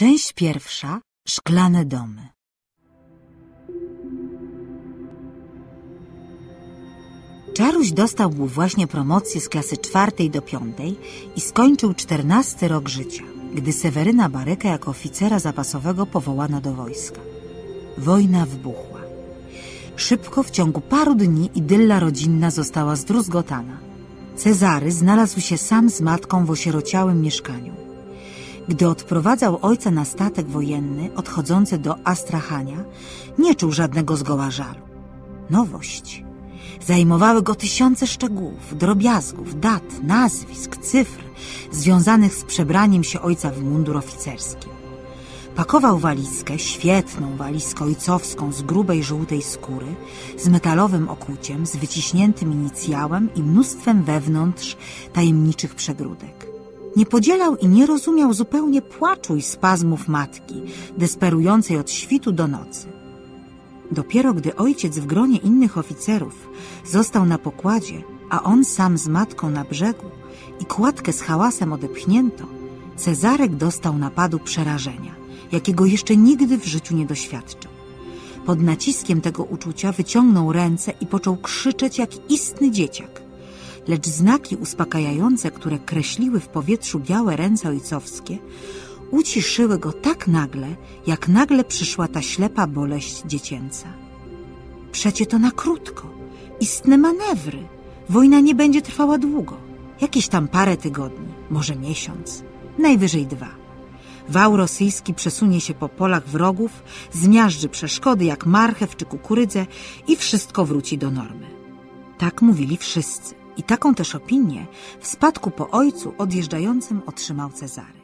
Część pierwsza. Szklane domy. Czaruś dostał mu właśnie promocję z klasy czwartej do piątej i skończył czternasty rok życia, gdy Seweryna Baryka jako oficera zapasowego powołano do wojska. Wojna wybuchła. Szybko, w ciągu paru dni, idylla rodzinna została zdruzgotana. Cezary znalazł się sam z matką w osierociałym mieszkaniu. Gdy odprowadzał ojca na statek wojenny odchodzący do Astrachania, nie czuł żadnego zgoła żalu. Nowość. Zajmowały go tysiące szczegółów, drobiazgów, dat, nazwisk, cyfr związanych z przebraniem się ojca w mundur oficerski. Pakował walizkę, świetną walizkę ojcowską z grubej żółtej skóry, z metalowym okuciem, z wyciśniętym inicjałem i mnóstwem wewnątrz tajemniczych przegródek. Nie podzielał i nie rozumiał zupełnie płaczu i spazmów matki, desperującej od świtu do nocy. Dopiero gdy ojciec w gronie innych oficerów został na pokładzie, a on sam z matką na brzegu i kładkę z hałasem odepchnięto, Cezarek dostał napadu przerażenia, jakiego jeszcze nigdy w życiu nie doświadczył. Pod naciskiem tego uczucia wyciągnął ręce i począł krzyczeć jak istny dzieciak. Lecz znaki uspokajające, które kreśliły w powietrzu białe ręce ojcowskie, uciszyły go tak nagle, jak nagle przyszła ta ślepa boleść dziecięca. Przecie to na krótko. Istne manewry. Wojna nie będzie trwała długo. Jakieś tam parę tygodni, może miesiąc, najwyżej dwa. Wał rosyjski przesunie się po polach wrogów, zmiażdży przeszkody jak marchew czy kukurydzę i wszystko wróci do normy. Tak mówili wszyscy i taką też opinię w spadku po ojcu odjeżdżającym otrzymał Cezary.